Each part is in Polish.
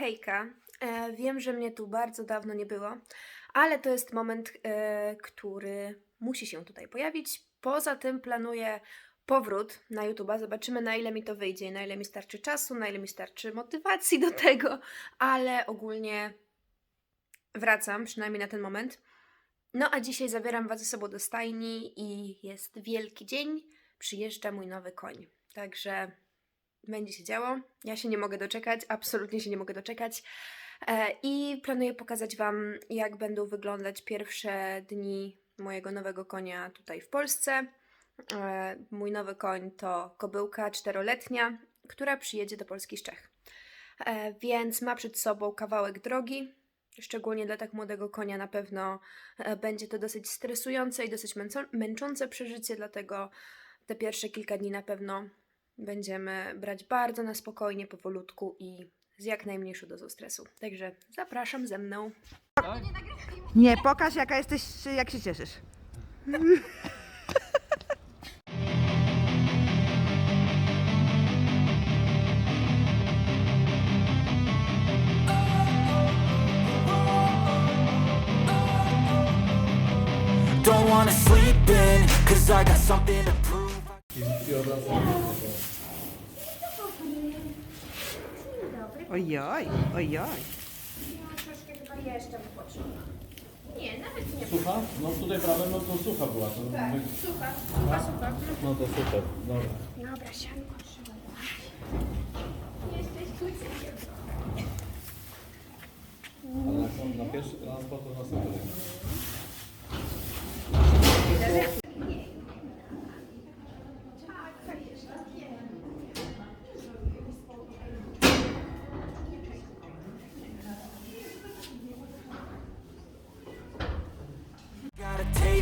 hejka. E, wiem, że mnie tu bardzo dawno nie było, ale to jest moment, e, który musi się tutaj pojawić. Poza tym planuję powrót na YouTube'a. Zobaczymy, na ile mi to wyjdzie, na ile mi starczy czasu, na ile mi starczy motywacji do tego, ale ogólnie wracam, przynajmniej na ten moment. No a dzisiaj zabieram Was ze sobą do stajni i jest wielki dzień. Przyjeżdża mój nowy koń. Także będzie się działo. Ja się nie mogę doczekać, absolutnie się nie mogę doczekać. E, I planuję pokazać Wam, jak będą wyglądać pierwsze dni mojego nowego konia tutaj w Polsce. E, Mój nowy koń to kobyłka czteroletnia, która przyjedzie do Polski z Czech. E, Więc ma przed sobą kawałek drogi. Szczególnie dla tak młodego konia na pewno będzie to dosyć stresujące i dosyć męczące przeżycie, dlatego te pierwsze kilka dni na pewno będziemy brać bardzo na spokojnie, powolutku i z jak najmniejszą dozą stresu. Także zapraszam ze mną. Nie, pokaż jaka jesteś, jak się cieszysz. Don't wanna sleep in, cause I got something to prove. Ojoj, ojoj. Troszkę chyba jeszcze wypoczyna. Nie, nawet nie. Sucha? No tutaj prawie no to sucha była. To Tak, my- sucha, sucha, sucha. No to super, dobra. Dobra, sianko trzeba. Jesteś kucykiem. Ale są na pierwszy transport, to nas nie Gotta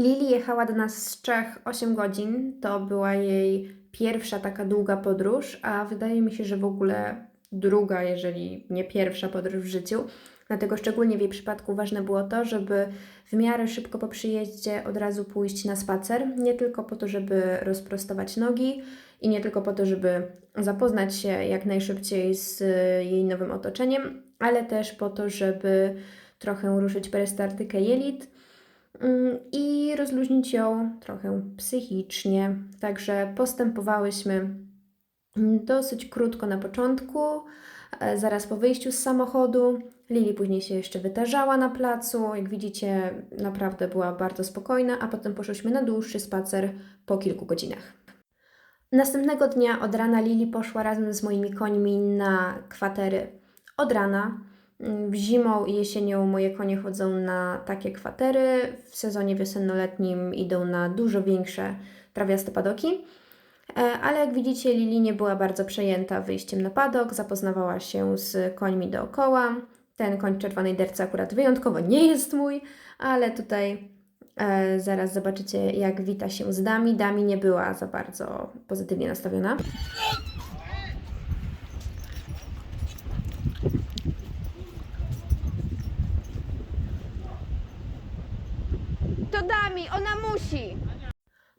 Lili jechała do nas z Czech 8 godzin. To była jej pierwsza taka długa podróż, a wydaje mi się, że w ogóle druga, jeżeli nie pierwsza podróż w życiu. Dlatego szczególnie w jej przypadku ważne było to, żeby w miarę szybko po przyjeździe od razu pójść na spacer. Nie tylko po to, żeby rozprostować nogi i nie tylko po to, żeby zapoznać się jak najszybciej z jej nowym otoczeniem, ale też po to, żeby trochę ruszyć perystartykę jelit i rozluźnić ją trochę psychicznie. Także postępowałyśmy mm, dosyć krótko na początku, e, zaraz po wyjściu z samochodu. Lili później się jeszcze wytarzała na placu. Jak widzicie, naprawdę była bardzo spokojna, a potem poszłyśmy na dłuższy spacer po kilku godzinach. Następnego dnia od rana Lili poszła razem z moimi końmi na kwatery. Od rana. Mm, Zimą i jesienią moje konie chodzą na takie kwatery, w sezonie wiosennoletnim idą na dużo większe trawiaste padoki. E, Ale jak widzicie, Lili nie była bardzo przejęta wyjściem na padok, zapoznawała się z końmi dookoła. Ten koń czerwonej derce akurat wyjątkowo nie jest mój, ale tutaj e, zaraz zobaczycie, jak wita się z Dami. Dami nie była za bardzo pozytywnie nastawiona. To Dami,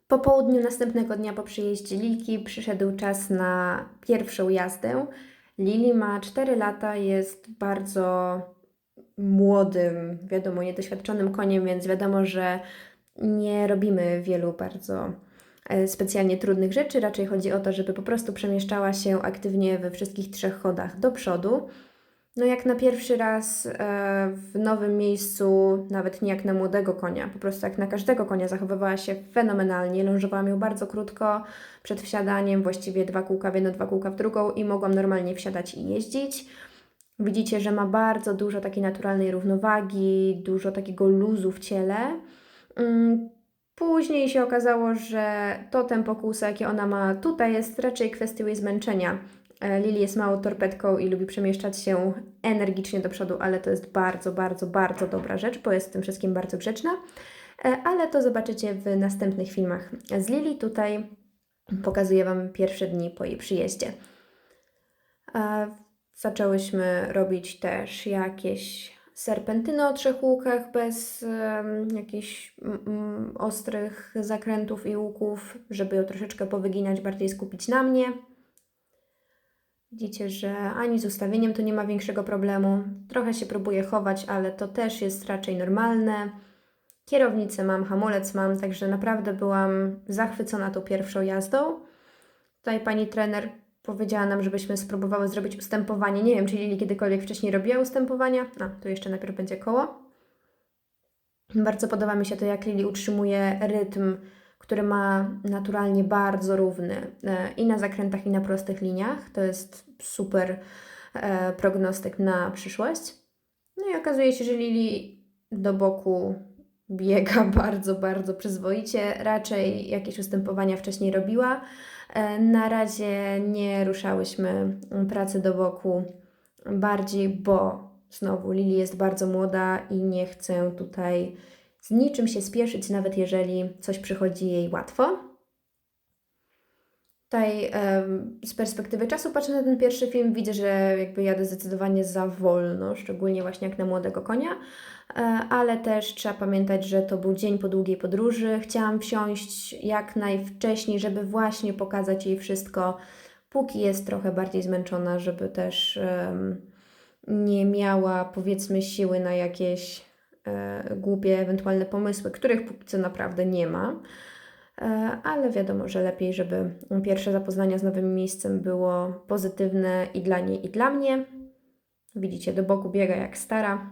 Po południu następnego dnia po przyjeździe Lilki przyszedł czas na pierwszą jazdę. Lili ma 4 lata, jest bardzo młodym, wiadomo, niedoświadczonym koniem, więc wiadomo, że nie robimy wielu bardzo e, specjalnie trudnych rzeczy. Raczej chodzi o to, żeby po prostu przemieszczała się aktywnie we wszystkich trzech chodach do przodu. No jak na pierwszy raz e, w nowym miejscu, nawet nie jak na młodego konia, po prostu jak na każdego konia zachowywała się fenomenalnie. Lążowałam ją bardzo krótko przed wsiadaniem, właściwie dwa kółka w jedno, dwa kółka w drugą i mogłam normalnie wsiadać i jeździć. Widzicie, że ma bardzo dużo takiej naturalnej równowagi, dużo takiego luzu w ciele. Mm, Później się okazało, że to tempo kółsa, jakie ona ma tutaj, jest raczej kwestią jej zmęczenia Lili jest małą torpedką i lubi przemieszczać się energicznie do przodu, ale to jest bardzo, bardzo, bardzo dobra rzecz, bo jest w tym wszystkim bardzo grzeczna. E, Ale to zobaczycie w następnych filmach z Lili. Tutaj pokazuję Wam pierwsze dni po jej przyjeździe. E, Zaczęłyśmy robić też jakieś serpentyny o trzech łukach bez jakichś ostrych zakrętów i łuków, żeby ją troszeczkę powyginać, bardziej skupić na mnie. Widzicie, że ani z ustawieniem to nie ma większego problemu. Trochę się próbuję chować, ale to też jest raczej normalne. Kierownicę mam, hamulec mam, także naprawdę byłam zachwycona tą pierwszą jazdą. Tutaj pani trener powiedziała nam, żebyśmy spróbowały zrobić ustępowanie. Nie wiem, czy Lili kiedykolwiek wcześniej robiła ustępowania. A, tu jeszcze najpierw będzie koło. Bardzo podoba mi się to, jak Lili utrzymuje rytm, który ma naturalnie bardzo równy e, i na zakrętach, i na prostych liniach. To jest super e, prognostyk na przyszłość. No i okazuje się, że Lili do boku biega bardzo, bardzo przyzwoicie. Raczej jakieś ustępowania wcześniej robiła. E, Na razie nie ruszałyśmy pracy do boku bardziej, bo znowu Lili jest bardzo młoda i nie chcę tutaj z niczym się spieszyć, nawet jeżeli coś przychodzi jej łatwo. Tutaj z perspektywy czasu patrzę na ten pierwszy film, widzę, że jakby jadę zdecydowanie za wolno, szczególnie właśnie jak na młodego konia, E, ale też trzeba pamiętać, że to był dzień po długiej podróży. Chciałam wsiąść jak najwcześniej, żeby właśnie pokazać jej wszystko, póki jest trochę bardziej zmęczona, żeby też nie miała powiedzmy siły na jakieś głupie ewentualne pomysły, których póki co naprawdę nie ma. E, ale wiadomo, że lepiej, żeby pierwsze zapoznanie z nowym miejscem było pozytywne i dla niej, i dla mnie. Widzicie, do boku biega jak stara.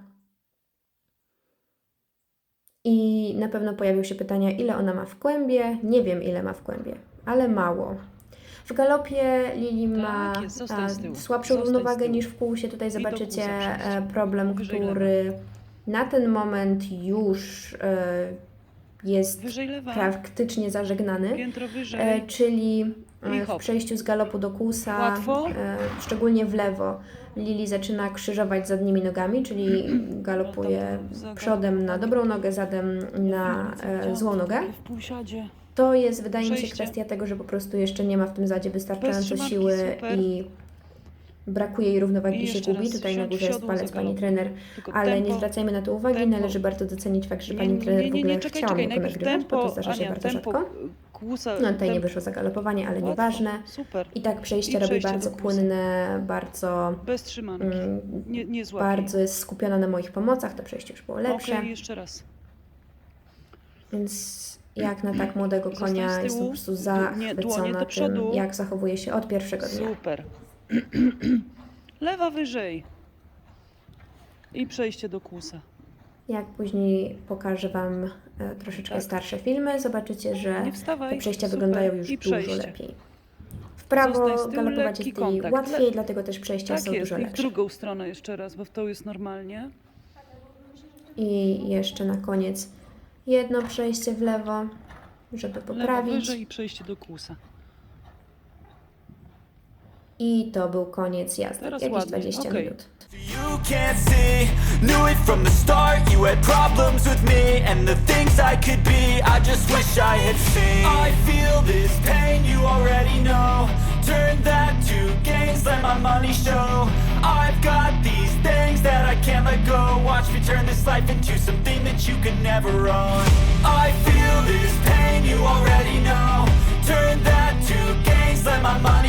I na pewno pojawią się pytania, ile ona ma w kłębie. Nie wiem, ile ma w kłębie, ale mało. W galopie Lili ma Tak e, tyłu. słabszą równowagę niż w półsie. Tutaj zobaczycie e, problem, który na ten moment już e, jest praktycznie zażegnany. E, czyli e, w przejściu z galopu do kłusa, szczególnie w lewo, Lili zaczyna krzyżować zadnimi nogami, czyli galopuje Zaga- przodem na dobrą nogę, zadem na złą nogę. To jest, wydaje mi się, kwestia tego, że po prostu jeszcze nie ma w tym zadzie wystarczająco siły i brakuje jej równowagi I się jeszcze gubi. raz Tutaj na wsiądź górze jest siodło, palec pani trener, Tylko ale tempo. nie zwracajmy na to uwagi. tempo. Należy bardzo docenić fakt, że pani trener w ogóle czekaj, chciała czekaj, mnie najpierw ponagrywać, bo tempo, to zdarza się Ania, bardzo tempo, rzadko. kłusa, No tutaj nie tempo. wyszło zagalopowanie, ale Łatwo, nieważne. Super, I tak przejście I robi przejście bardzo do płynne, bardzo, bez trzymanki. mm, Nie, nie złapię. bardzo jest skupiona na moich pomocach. To przejście już było lepsze, Okej, jeszcze raz. więc jak na tak młodego Zostań konia z jestem po tyłu. prostu zachwycona tym, przodu. jak zachowuje się od pierwszego dnia. Super. Lewa wyżej. I przejście do kłusa. Jak później pokażę Wam e, troszeczkę Tak. starsze filmy, zobaczycie, że Nie wstawaj. te przejścia Super. wyglądają już I dużo przejście. lepiej. W prawo Zostań z tyłu, galopować lekki jest jej kontakt. łatwiej, dlatego też przejścia Tak są jest. dużo I w lepsze. drugą stronę jeszcze raz, bo w tą jest normalnie. I jeszcze na koniec jedno przejście w lewo, żeby Lewa poprawić. wyżej i przejście do kłusa. I to był koniec jazdy, Teraz jakieś ładnie, 20 minut. You can't see, knew it from the start. You had problems with me and the things I could be. I just wish I had seen. I feel this pain, you already know. Turn that to gains, let my money show. I've got these things that I can't let go. Watch me turn this life into something that you could never own. I feel this pain, you already know. Turn that to gains, let my money